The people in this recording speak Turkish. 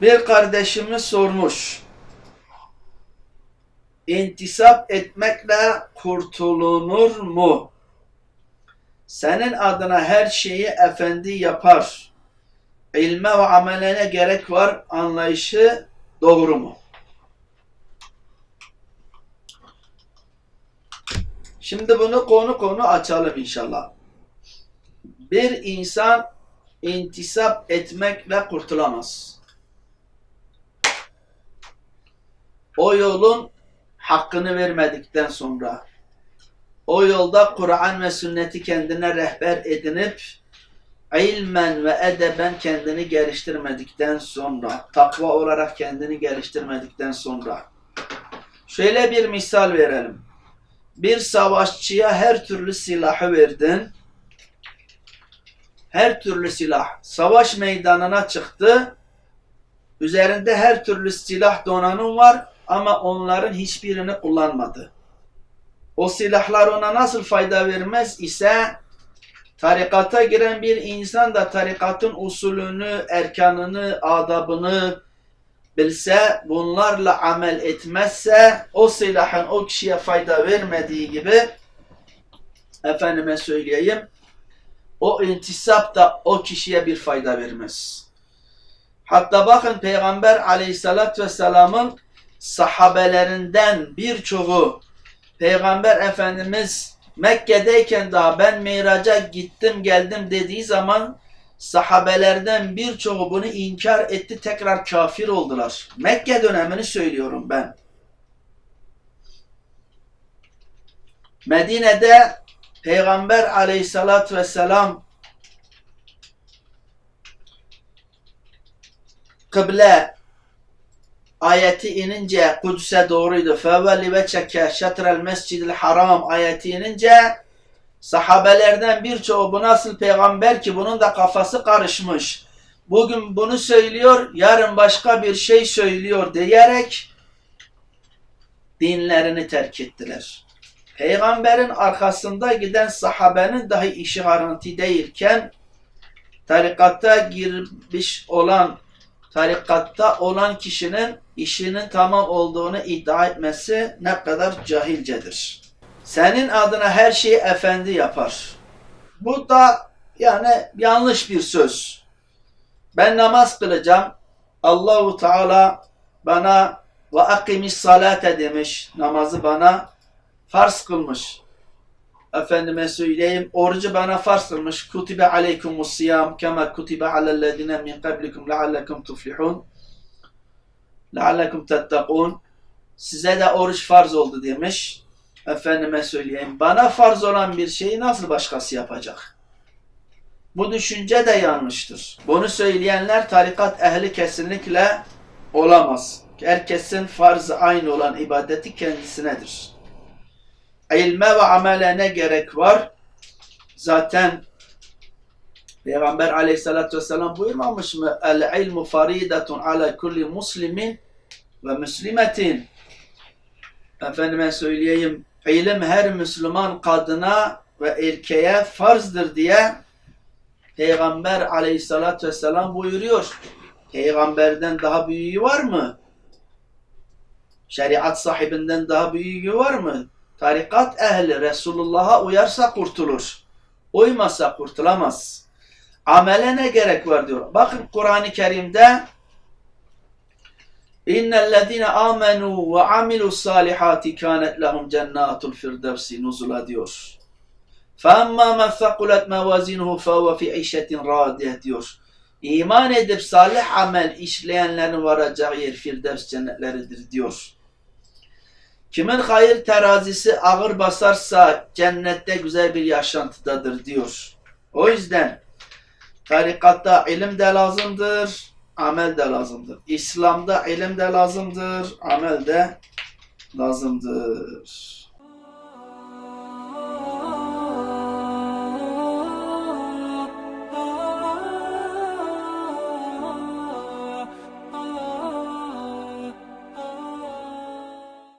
Bir kardeşimiz sormuş. İntisap etmekle kurtulunur mu? Senin adına her şeyi efendi yapar. İlme ve amelene gerek var anlayışı doğru mu? Şimdi bunu konu konu açalım inşallah. Bir insan intisap etmekle kurtulamaz. O yolun hakkını vermedikten sonra, o yolda Kur'an ve sünneti kendine rehber edinip, ilmen ve edeben kendini geliştirmedikten sonra, takva olarak kendini geliştirmedikten sonra, şöyle bir misal verelim. Bir savaşçıya her türlü silahı verdin, her türlü silah savaş meydanına çıktı. Üzerinde her türlü silah donanım var ama onların hiçbirini kullanmadı. O silahlar ona nasıl fayda vermez ise tarikata giren bir insan da tarikatın usulünü, erkanını, adabını bilse, bunlarla amel etmezse o silahın o kişiye fayda vermediği gibi efendime söyleyeyim o intisap da o kişiye bir fayda vermez. Hatta bakın Peygamber aleyhissalatü vesselamın sahabelerinden birçoğu Peygamber Efendimiz Mekke'deyken daha ben miraca gittim geldim dediği zaman sahabelerden birçoğu bunu inkar etti tekrar kafir oldular. Mekke dönemini söylüyorum ben. Medine'de Peygamber aleyhissalatü vesselam kıble ayeti inince Kudüs'e doğruydu. فَوَلِّ وَچَكَ شَطْرَ الْمَسْجِدِ haram ayeti inince sahabelerden birçoğu bu nasıl peygamber ki bunun da kafası karışmış. Bugün bunu söylüyor, yarın başka bir şey söylüyor diyerek dinlerini terk ettiler. Peygamberin arkasında giden sahabenin dahi işi garanti değilken tarikatta girmiş olan tarikatta olan kişinin işinin tamam olduğunu iddia etmesi ne kadar cahilcedir. Senin adına her şeyi efendi yapar. Bu da yani yanlış bir söz. Ben namaz kılacağım. Allahu Teala bana ve akimis salate demiş. Namazı bana farz kılmış. Efendime söyleyeyim, orucu bana farz kılmış. Kutibe aleykumus siyam kema kutibe alellezine min qablikum leallekum tuflihun. Leallekum tettakun. Size de oruç farz oldu demiş. Efendime söyleyeyim, bana farz olan bir şeyi nasıl başkası yapacak? Bu düşünce de yanlıştır. Bunu söyleyenler tarikat ehli kesinlikle olamaz. Herkesin farzı aynı olan ibadeti kendisinedir ilme ve amele ne gerek var? Zaten Peygamber aleyhissalatü vesselam buyurmamış mı? El ilmu faridatun ala kulli muslimin ve müslimetin. Efendime söyleyeyim. İlim her Müslüman kadına ve erkeğe farzdır diye Peygamber aleyhissalatü vesselam buyuruyor. Peygamberden daha büyüğü var mı? Şeriat sahibinden daha büyüğü var mı? Tarikat ehli Resulullah'a uyarsa kurtulur. Uymasa kurtulamaz. Amele ne gerek var diyor. Bakın Kur'an-ı Kerim'de İnnellezine amenu ve amilu salihati kanet lehum cennatul firdevsi nuzula diyor. Femma men fekulet mevazinuhu fevve fi işetin radiyeh diyor. İman edip salih amel işleyenlerin varacağı yer firdevs cennetleridir diyor. Kimin hayır terazisi ağır basarsa cennette güzel bir yaşantıdadır diyor. O yüzden tarikatta ilim de lazımdır, amel de lazımdır. İslam'da ilim de lazımdır, amel de lazımdır.